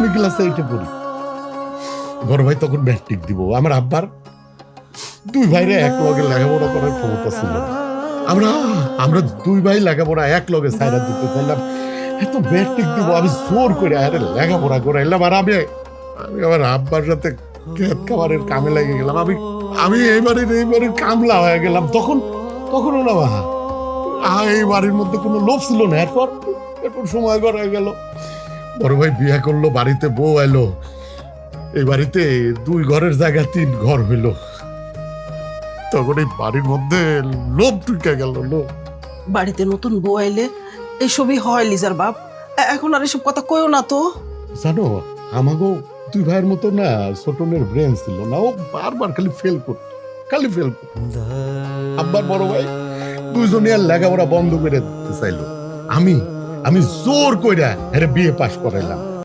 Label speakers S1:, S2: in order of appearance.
S1: আমি ক্লাসে এইটে পড়ি। বড় ভাই তখন ম্যাট্রিক দিব। আমার আব্বার দুই ভাইরে এক লগে লেখাপড়া করার ক্ষমতা ছিল। আমরা আমরা দুই ভাই লেখাপড়া এক লগে সাইরা দিতে চাইলাম। এত ম্যাট্রিক দিব, আমি জোর করে আরে লেখাপড়া করাইলাম। আর আমি আমি আমার আব্বার সাথে ক্ষেত খাবারের কামে লেগে গেলাম। আমি আমি এইবারে এইবারে কামলা হয়ে গেলাম। তখন তখনও না বাহা। এই বাড়ির মধ্যে কোনো লোভ ছিল না। এরপর এরপর সময় করা গেল। বড় ভাই বিয়ে করল বাড়িতে বউ এলো এই বাড়িতে দুই ঘরের জায়গা তিন ঘর হইল। তখন এই বাড়ির মধ্যে লোভ ঢুকে গেল লোভ।
S2: বাড়িতে নতুন বউ আইলে এইসবই হয় লিজার বাপ। এখন আর এসব কথা কইও না তো।
S1: জানো আমাকেও দুই ভাইয়ের মতো না ছোটনের ব্রেন ছিল না ও বারবার খালি ফেল করত খালি ফেল করত। আব্বার বড় ভাই দুইজনে আর লেখাপড়া বন্ধ করে দিতে চাইলো। আমি আমি জোর কইরা এর বিয়ে পাশ করাইলাম।